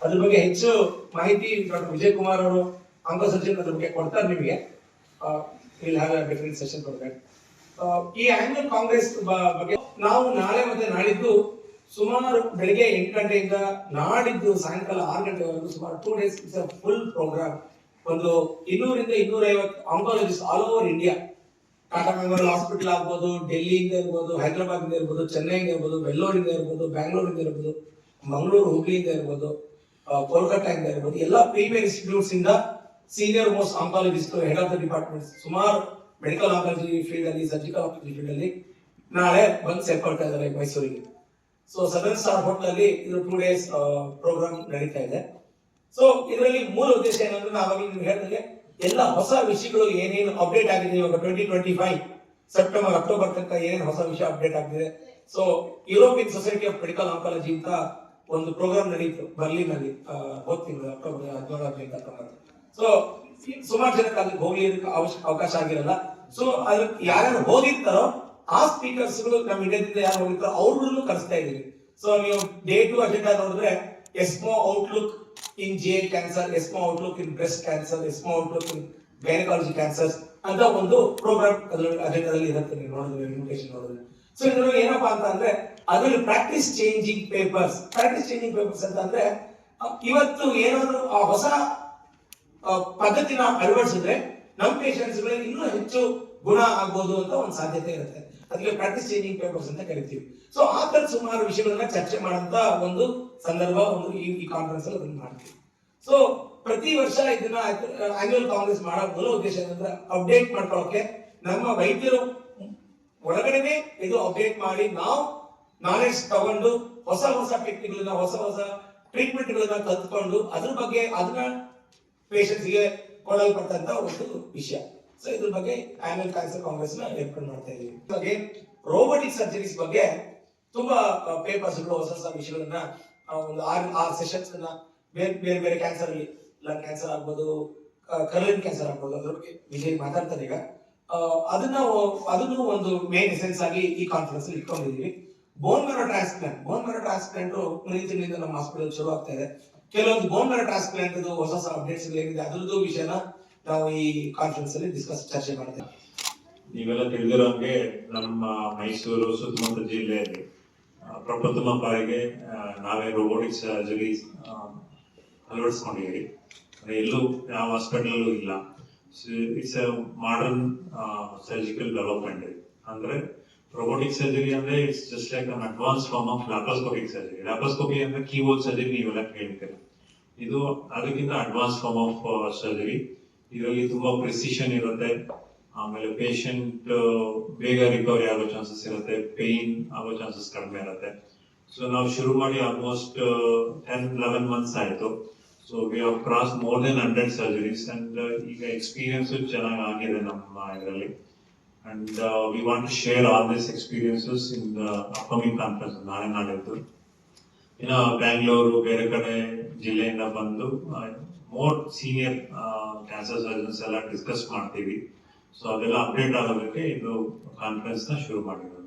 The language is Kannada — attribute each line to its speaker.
Speaker 1: ಅದ್ರ ಬಗ್ಗೆ ಹೆಚ್ಚು ಮಾಹಿತಿ ಡಾಕ್ಟರ್ ವಿಜಯ್ ಕುಮಾರ್ ಅವರು ಅಂಗ ಸರ್ಜನ್ ಅದ್ರ ಬಗ್ಗೆ ಕೊಡ್ತಾರೆ ನಿಮಗೆ. ಡಿಫರೆಂಟ್ ಸೆಷನ್ ಕೊಡ್ಬೇಕು ಈ ಆನ್ಯುವಲ್ ಕಾಂಗ್ರೆಸ್ ಬಗ್ಗೆ ನಾವು ನಾಳೆ ಮತ್ತೆ ನಾಳಿದ್ದು ಸುಮಾರು ಬೆಳಿಗ್ಗೆ ಎಂಟು ಗಂಟೆಯಿಂದ ನಾಡಿದ್ದು ಸಾಯಂಕಾಲ ಆರು ಗಂಟೆವರೆಗೂ ಸುಮಾರು two days it's a full program ಒಂದು ಇನ್ನೂರಿಂದ ಇನ್ನೂರೈವತ್ತು oncologist all over India Tata memorial hospital ಆಗ್ಬೋದು ಡೆಲ್ಲಿಯಿಂದ ಇರ್ಬೋದು ಹೈದರಾಬಾದ್ ಇರ್ಬೋದು, ಚೆನ್ನೈಯಿಂದ ಇರ್ಬೋದು ಬೆಂಗಳೂರಿಂದ ಇರ್ಬೋದು ಬ್ಯಾಂಗ್ಳೂರಿಂದ ಇರ್ಬೋದು ಮಂಗಳೂರು ಹುಬ್ಳಿಯಿಂದ ಇರ್ಬೋದು. ಆ, ಕೋಲ್ಕತ್ತಾದಿಂದ ಇರ್ಬೋದು ಎಲ್ಲ ಪ್ರೀಮಿಯರ್ ಇನ್ಸ್ಟಿಟ್ಯೂಟ್ಸ್ ಇಂದ senior most oncologist head of the department ಸುಮಾರು ಮೆಡಿಕಲ್ ಆಂಕಾಲಜಿ ಫೀಲ್ಡ್ ಅಲ್ಲಿ ಸರ್ಜಿಕಲ್ ಆಂಕಾಲಜಿ ಫೀಲ್ಡ್ ಅಲ್ಲಿ ನಾಳೆ ಬಂದು ಸೇರ್ಕೊಳ್ತಾ ಇದ್ದಾರೆ ಮೈಸೂರಿಗೆ. ಸೊ ಸದರ್ನ್ ಸ್ಟಾರ್ ಹೋಟೆಲ್ ಅಲ್ಲಿ ಇದು ಟೂ ಡೇಸ್ ಪ್ರೋಗ್ರಾಮ್ ನಡೀತಾ ಇದೆ. ಸೊ ಇದರಲ್ಲಿ ಮೂಲ ಉದ್ದೇಶ ಏನಂದ್ರೆ ನಾವಾಗಿ ನೀವು ಹೇಳಿದ್ರೆ ಎಲ್ಲ ಹೊಸ ವಿಷಯಗಳು ಏನೇನು ಅಪ್ಡೇಟ್ ಆಗಿದೆ ಇವಾಗ twenty twenty five September October ತನಕ ಏನೇನು ಹೊಸ ವಿಷಯ ಅಪ್ಡೇಟ್ ಆಗಿದೆ so European society of medical oncology ಅಂತ ಒಂದು ಪ್ರೋಗ್ರಾಮ್ ನಡೀತು ಬರ್ಲಿನ್ ಅಲ್ಲಿ ತಿಂಗಳು, ಅಕ್ಟೋಬರ್ ಹದಿನೇಳು ಹದಿನೈದು ಹತ್ತೊಂಬತ್ತು ಸೊ ಸುಮಾರು ಜನಕ್ಕೆ ಅಲ್ಲಿ ಅವಶ್ಯ, ಅವಕಾಶ ಆಗಿರಲ್ಲ. ಸೊ ಅದಕ್ಕೆ ಯಾರ್ಯಾರು ಹೋಗಿರ್ತಾರೋ ಆ ಸ್ಪೀಕರ್ಸ್ಗಳು ನಮ್ಮ ಇಂಡಿಯಾದಿಂದ ಯಾರು ಹೋಗಿರ್ತಾರೋ ಅವ್ರನ್ನು ಕರೆಸ್ತಾ ಇದೀವಿ ಸೊ ನೀವು ಡೇ ಟು ಅಜೆಂಡಾ ನೋಡಿದ್ರೆ ESMO outlook in GI cancer ESMO outlook in breast cancer ESMO outlook in gynaecology cancers ಅಂತ ಒಂದು ಪ್ರೋಗ್ರಾಮ್ ಅದ್ರ ಅಜೆಂಡಾದಲ್ಲಿ ಇರುತ್ತೆ. ನೀವು ನೋಡಿದ್ರೆ ಇನ್ವಿಟೇಷನ್ ನೋಡಿದ್ರೆ. ಸೊ ಇದ್ರಲ್ಲಿ ಏನಪ್ಪಾ ಅಂತ ಅಂದ್ರೆ ಅದರಲ್ಲಿ practice changing papers practice changing papers ಅಂತ ಅಂದ್ರೆ ಇವತ್ತು ಏನಾದ್ರು ಆ ಹೊಸ ಪದ್ಧತಿನ ಅಳವಡಿಸಿದ್ರೆ ನಮ್ಮ ಪೇಷಂಟ್ಸ್ ಗಳಿಗೆ ಇನ್ನೂ ಹೆಚ್ಚು ಗುಣ ಆಗ್ಬೋದು ಅಂತ ಒಂದು ಸಾಧ್ಯತೆ ಇರುತ್ತೆ. ಅದಕ್ಕೆ ಪ್ರಾಕ್ಟೀಸ್ ಚೇಂಜಿಂಗ್ ಪೇಪರ್ಸ್ ಅಂತ ಕರಿತೀವಿ. ಸೊ ಆ ತರ ಸುಮಾರು ವಿಷಯಗಳನ್ನ ಚರ್ಚೆ ಮಾಡಂತ ಒಂದು ಸಂದರ್ಭ, ಒಂದು ಈ ಈ ಕಾನ್ಫರೆನ್ಸ್ ಅಲ್ಲಿ ಅದನ್ನ ಮಾಡ್ತೀವಿ. ಸೊ ಪ್ರತಿ ವರ್ಷ ಇದನ್ನ ಆನ್ಯುವಲ್ ಕಾಂಗ್ರೆಸ್ ಮಾಡೋ ಮೂಲ ಉದ್ದೇಶ ಏನಂದ್ರೆ ಅಪ್ಡೇಟ್ ಮಾಡ್ಕೊಳ್ಳೋಕೆ ನಮ್ಮ ವೈದ್ಯರು ಒಳಗಡೆನೆ ಇದು ಅಪ್ಡೇಟ್ ಮಾಡಿ ನಾವು ನಾಲೆಜ್ ತಗೊಂಡು ಹೊಸ ಹೊಸ ಟೆಕ್ನಿಕ್ಗಳನ್ನ ಹೊಸ ಹೊಸ ಟ್ರೀಟ್ಮೆಂಟ್ ಗಳನ್ನ ಕಲ್ತ್ಕೊಂಡು ಅದ್ರ ಬಗ್ಗೆ ಅದನ್ನ ಪೇಷಂಟ್ಸ್ಗೆ ಕೊಡಲ್ಪಟ್ಟಂತ ಒಂದು ವಿಷಯ. ಸೊ ಇದ್ರ ಬಗ್ಗೆ ಆನ್ಯಲ್ ಕ್ಯಾನ್ಸರ್ ಕಾಂಗ್ರೆಸ್ನ ಏರ್ಪಾಡು ಮಾಡ್ತಾ ಹಾಗೆ ರೋಬೋಟಿಕ್ ಸರ್ಜರೀಸ್ ಬಗ್ಗೆ ತುಂಬಾ ಪೇಪರ್ಸ್ಗಳು, ಹೊಸ ಹೊಸ ವಿಷಯಗಳನ್ನ ಒಂದು ಆರ್ ಆರ್ ಸೆಷನ್ಸ್ ಬೇರೆ ಬೇರೆ ಬೇರೆ ಕ್ಯಾನ್ಸರ್ ಲಂಗ್ ಕ್ಯಾನ್ಸರ್ ಆಗ್ಬೋದು ಕರ್ಲಿನ್ ಕ್ಯಾನ್ಸರ್ ಆಗ್ಬೋದು, ಅದ್ರ ಬಗ್ಗೆ ವಿಜಯ್ ಮಾತಾಡ್ತಾರೆ ಈಗ. ಅದನ್ನ ಅದನ್ನು ಒಂದು ಮೇನ್ ಎಸೆನ್ಸ್ ಆಗಿ ಈ ಕಾನ್ಫರೆನ್ಸ್ ಅಲ್ಲಿ ಇಟ್ಕೊಂಡಿದೀವಿ. Bone marrow transplant bone marrow transplant ಮುಂದಿನ ತಿಂಗಳಿಂದ ನಮ್ಮ ಹಾಸ್ಪಿಟಲ್ ಶುರು ಆಗ್ತಾ ಇದೆ. ಕೆಲವೊಂದು ಬೋನ್ ಮ್ಯಾರೋ ಟ್ರಾನ್ಸ್ಪ್ಲಾಂಟ್ ಹೊಸ ಹೊಸ ಅಪ್ಡೇಟ್ಸ್ ಏನಿದೆ, ಅದ್ರದ್ದು ವಿಷಯನ ನಾವು ಈ ಕಾನ್ಫರೆನ್ಸ್ ಅಲ್ಲಿ ಡಿಸ್ಕಸ್ ಚರ್ಚೆ ಮಾಡ್ತೇವೆ.
Speaker 2: ನೀವೆಲ್ಲ ತಿಳಿದಿರೋಂಗೆ ನಮ್ಮ ಮೈಸೂರು ಸುತ್ತಮುತ್ತ ಜಿಲ್ಲೆಯಲ್ಲಿ ಪ್ರಪ್ರಥಮ ಬಾರಿಗೆ ನಾವೇ ರೋಬೋಟಿಕ್ ಸರ್ಜರಿ ಅಳವಡಿಸ್ಕೊಂಡಿದ್ದೀವಿ. ಎಲ್ಲೂ ಯಾವ ಹಾಸ್ಪಿಟಲ್ ಇಲ್ಲ. It's a modern surgical development ಅಂದ್ರೆ ರೋಬೋಟಿಕ್ ಸರ್ಜರಿ ಅಂದ್ರೆ it's just like an advance form of laparoscopic surgery laparoscopy ಅಂದ್ರೆ ಕೀಬೋರ್ಡ್ ಸರ್ಜರಿ ನೀವೆಲ್ಲ ಕೇಳ್ತೀರ ಇದು ಅದಕ್ಕಿಂತ ಅಡ್ವಾನ್ಸ್ ಫಾರ್ಮ್ ಆಫ್ ಸರ್ಜರಿ ಇದರಲ್ಲಿ ತುಂಬಾ ಪ್ರಿಸಿಷನ್ ಇರುತ್ತೆ. ಆಮೇಲೆ ಪೇಷಂಟ್ ಬೇಗ ರಿಕವರಿ ಆಗೋ ಚಾನ್ಸಸ್ ಇರುತ್ತೆ. ಪೇನ್ ಆಗೋ ಚಾನ್ಸಸ್ ಕಡಿಮೆ ಇರುತ್ತೆ. ಸೊ ನಾವು ಶುರು ಮಾಡಿ ಆಲ್ಮೋಸ್ಟ್ ಟೆನ್ ಲೆವೆನ್ ಮಂತ್ಸ್ ಆಯ್ತು. So we have cross more than hundred surgeries and ಈಗ ಎಕ್ಸ್ಪೀರಿಯನ್ಸ್ ಚೆನ್ನಾಗಿ ಆಗಿದೆ ನಮ್ಮ ಇದರಲ್ಲಿ. And we want to share all this experiences in upcoming conference ನಾಳೆ ನಾಡಿದ್ದು ಇನ್ನ ಬ್ಯಾಂಗ್ಳೂರು ಬೇರೆ ಕಡೆ ಜಿಲ್ಲೆಯಿಂದ ಬಂದು ಮೋರ್ ಸೀನಿಯರ್ ಕ್ಯಾನ್ಸರ್ ಸರ್ಜನ್ಸ್ ಎಲ್ಲ ಡಿಸ್ಕಸ್ ಮಾಡ್ತೀವಿ. ಸೊ ಅದೆಲ್ಲ ಅಪ್ಡೇಟ್ ಆಗೋದಕ್ಕೆ ಇದು ಕಾನ್ಫರೆನ್ಸ್ನ ಶುರು ಮಾಡಿರೋದು.